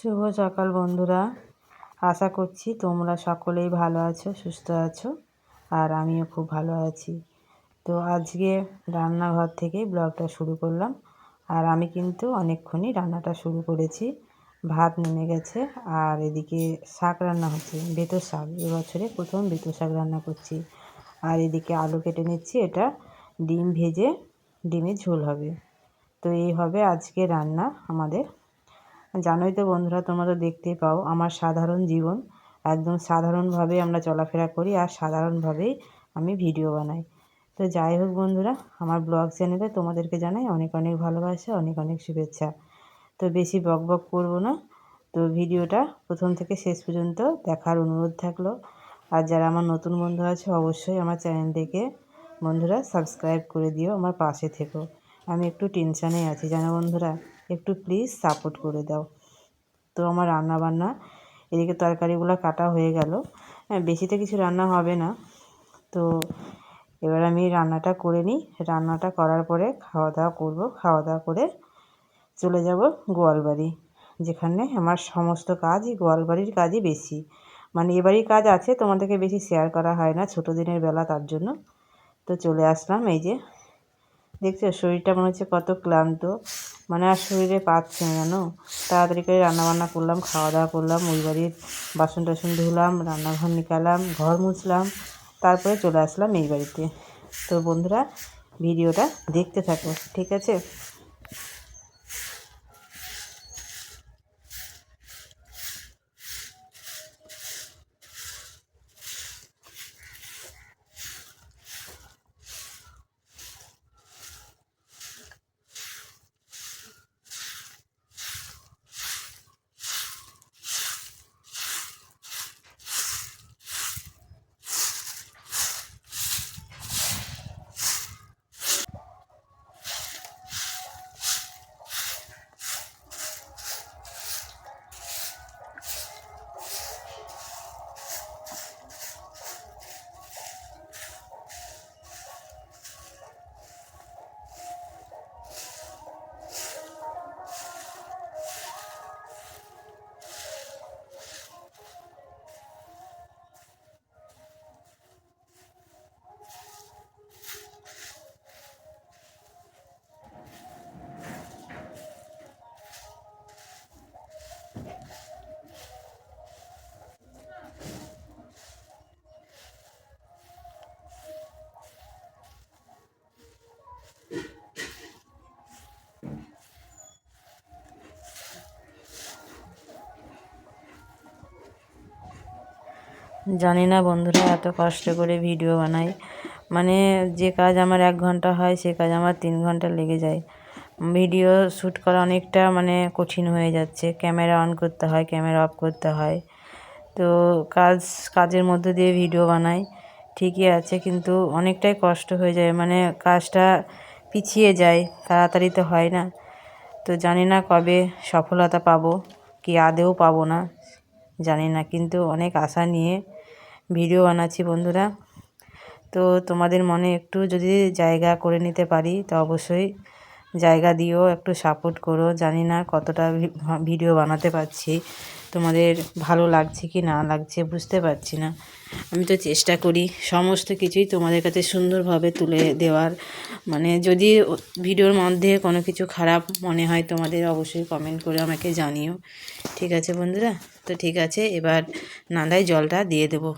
শুভ সকাল বন্ধুরা। আশা করছি তোমরা সকলেই ভালো আছো, সুস্থ আছো, আর আমিও খুব ভালো আছি। তো আজকে রান্নাঘর থেকেই ব্লগটা শুরু করলাম। আর আমি কিন্তু অনেকক্ষণই রান্নাটা শুরু করেছি। ভাত নেমে গেছে, আর এদিকে শাক রান্না হচ্ছে, বেতো শাক। এবছরে প্রথম বেতো শাক রান্না করছি। আর এদিকে আলু কেটে নিচ্ছি, এটা ডিম ভেজে ডিমের ঝোল হবে। তো এই হবে আজকে রান্না আমাদের জানোই তো বন্ধুরা, তোমরা তো দেখতেই পাও আমার সাধারণ জীবন। একদম সাধারণভাবে আমরা চলাফেরা করি আর সাধারণভাবেই আমি ভিডিও বানাই। তো যাই হোক বন্ধুরা, আমার ব্লগ চ্যানেলে তোমাদেরকে জানাই অনেক অনেক ভালোবাসা, অনেক অনেক শুভেচ্ছা। তো বেশি বক বক করব না। তো ভিডিওটা প্রথম থেকে শেষ পর্যন্ত দেখার অনুরোধ থাকল। আর যারা আমার নতুন বন্ধু আছে, অবশ্যই আমার চ্যানেলটিকে বন্ধুরা সাবস্ক্রাইব করে দিও, আমার পাশে থেকো। আমি একটু টেনশানে আছি, জানো বন্ধুরা। একটু প্লিজ সাপোর্ট করে দাও। তো আমার রান্না বান্না এদিকে তরকারিগুলো কাটা হয়ে গেল। হ্যাঁ বেশিতে কিছু রান্না হবে না। তো এবার আমি রান্নাটা করে নিই। রান্নাটা করার পরে খাওয়া দাওয়া করব। খাওয়া দাওয়া করে চলে যাব গোয়ালবাড়ি, যেখানে আমার সমস্ত কাজই গোয়ালবাড়ির কাজই বেশি। মানে এবারই কাজ আছে, তোমাদেরকে বেশি শেয়ার করা হয় না ছোটো দিনের বেলা তার জন্য। তো চলে আসলাম এই যে দেখছ, শরীরটা মনে হচ্ছে কত ক্লান্ত। মানে আর শরীরে পাচ্ছে না, জানো? তাড়াতাড়ি করে রান্নাবান্না করলাম খাওয়া দাওয়া করলাম, ওই বাড়ির বাসন টাসন ধুলাম, রান্নাঘর নিকালাম, ঘর মুছলাম, তারপরে চলে আসলাম এই বাড়িতে। তো বন্ধুরা, ভিডিওটা দেখতে থাকো, ঠিক আছে? জানি না বন্ধুরা, এত কষ্ট করে ভিডিও বানাই। মানে যে কাজ আমার এক ঘণ্টা হয়, সে কাজ আমার তিন ঘণ্টা লেগে যায়। ভিডিও শ্যুট করা অনেকটা মানে কঠিন হয়ে যাচ্ছে। ক্যামেরা অন করতে হয়, ক্যামেরা অফ করতে হয়। তো কাজ, কাজের মধ্যে দিয়ে ভিডিও বানাই। ঠিকই আছে, কিন্তু অনেকটাই কষ্ট হয়ে যায়। মানে কাজটা পিছিয়ে যায়, তাড়াতাড়ি তো হয় না। তো জানি না কবে সফলতা পাবো, কি আদেও পাবো না। জানি না, কিন্তু অনেক আশা নিয়ে ভিডিও বানাচ্ছি বন্ধুরা। তো তোমাদের মনে একটু যদি জায়গা করে নিতে পারি, তো অবশ্যই জায়গা দিও, একটু সাপোর্ট করো। জানি না কতটা ভিডিও বানাতে পারছি, তোমাদের ভালো লাগছে কি না লাগছে বুঝতে পারছি না। আমি তো চেষ্টা করি সমস্ত কিছুই তোমাদের কাছে সুন্দরভাবে তুলে দেওয়ার। মানে যদি ভিডিওর মধ্যে কোনো কিছু খারাপ মনে হয়, তোমাদের অবশ্যই কমেন্ট করে আমাকে জানিও। ঠিক আছে বন্ধুরা? তো ঠিক আছে এবার নাদায় জলটা দিয়ে দেবো।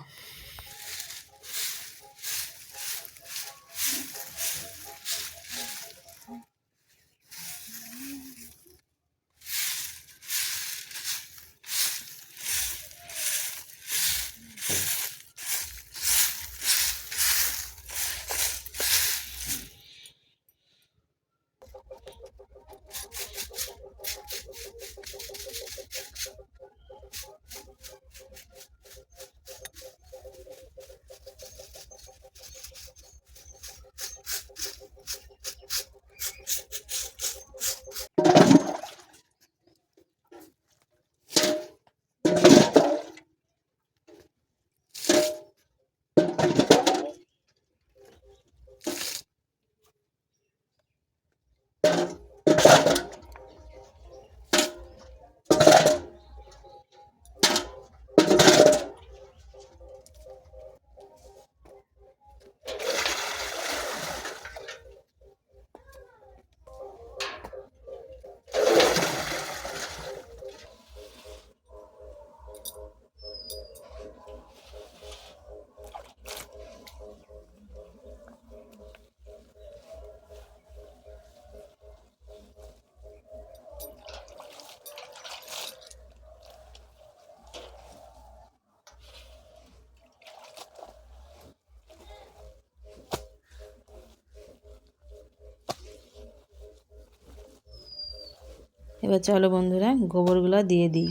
এবার চলো বন্ধুরা গোবরগুলো দিয়ে দিই।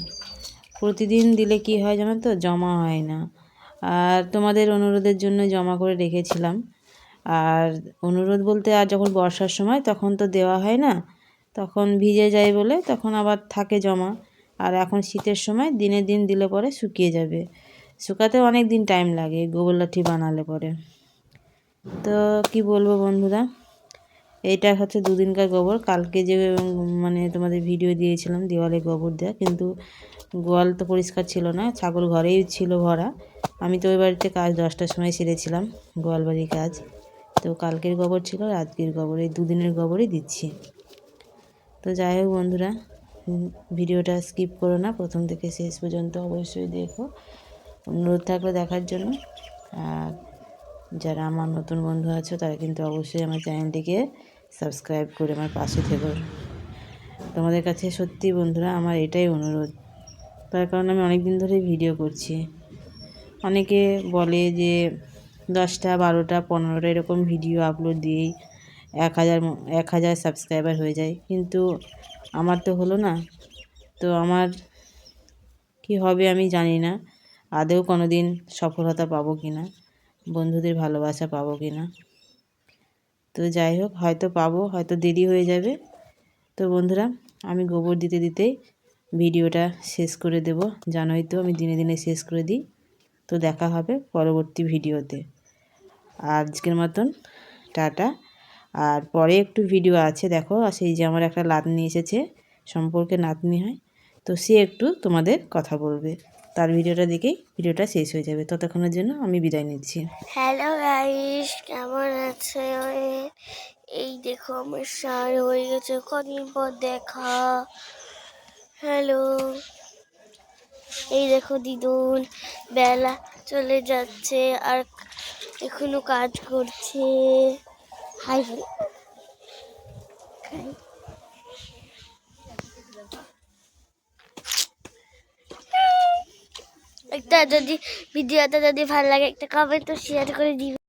প্রতিদিন দিলে কি হয় জানো তো? জমা হয় না। আর তোমাদের অনুরোধের জন্য জমা করে রেখেছিলাম। আর অনুরোধ বলতে আর যখন বর্ষার সময় তখন তো দেওয়া হয় না, তখন ভিজে যায় বলে তখন আবার থাকে জমা। আর এখন শীতের সময় দিনে দিন দিলে পরে শুকিয়ে যাবে। শুকাতে অনেক দিন টাইম লাগে গোবর লাঠি বানালে পরে। তো কি বলব বন্ধুরা? এইটা হচ্ছে দুদিনকার গোবর। কালকে যে মানে তোমাদের ভিডিও দিয়েছিলাম, দেওয়ালে গোবর দেওয়া কিন্তু গোয়াল তো পরিষ্কার ছিল না, ছাগল ঘরেই ছিল ভরা। আমি তো ওই বাড়িতে কাজ দশটার সময় সেরেছিলাম গোয়াল বাড়ির কাজ। তো কালকের গোবর ছিল, আজকের গোবর, এই দুদিনের গোবরই দিচ্ছি। তো যাই হোক বন্ধুরা ভিডিওটা স্কিপ করো না, প্রথম থেকে শেষ পর্যন্ত অবশ্যই দেখো। অনুরোধ থাকলে দেখার জন্য। আর যারা আমার নতুন বন্ধু আছো, তারা কিন্তু অবশ্যই আমার চ্যানেলটিকে সাবস্ক্রাইব করে আমার পাশে থেকো। তোমাদের কাছে সত্যি বন্ধুরা আমার এটাই অনুরোধ। তার কারণ আমি অনেক দিন ধরে ভিডিও করছি। অনেকে বলে যে দশটা, বারোটা, পনেরোটা এরকম ভিডিও আপলোড দিয়েই এক হাজার এক হাজার সাবস্ক্রাইবার হয়ে যায়। কিন্তু আমার তো হলো না। তো আমার কি হবে আমি জানি না। আদেও কোনো দিন সফলতা পাবো কি না বন্ধুদের ভালোবাসা পাবো কি না তো যাই হোক, হয়তো পাবো, হয়তো দেরি হয়ে যাবে। তো বন্ধুরা, আমি গোবর দিতে দিতেই ভিডিওটা শেষ করে দেব। জানোই তো আমি দিনে দিনে শেষ করে দিই। তো দেখা হবে পরবর্তী ভিডিওতে। আজকের মতন, টাটা। আর পরে একটু ভিডিও আছে, দেখো। আর সেই যে আমার একটা নাতনি এসেছে, সম্পর্কে নাতনি হয়, তো সে একটু তোমাদের কথা বলবে। তার ভিডিওটা দেখেই ভিডিওটা শেষ হয়ে যাবে। ততক্ষণের জন্য আমি বিদায় নিচ্ছি। হ্যালো গাইস, কেমন আছে? এই দেখো, আমার সার হয়ে গেছে, কদিন পর দেখা। হ্যালো। এই দেখো, দিদুন বেলা চলে যাচ্ছে আর এখনও কাজ করছে। Hi hi. একটা যদি ভিডিওটা যদি ভালো লাগে একটা কমেন্ট ও শেয়ার করে দিবে।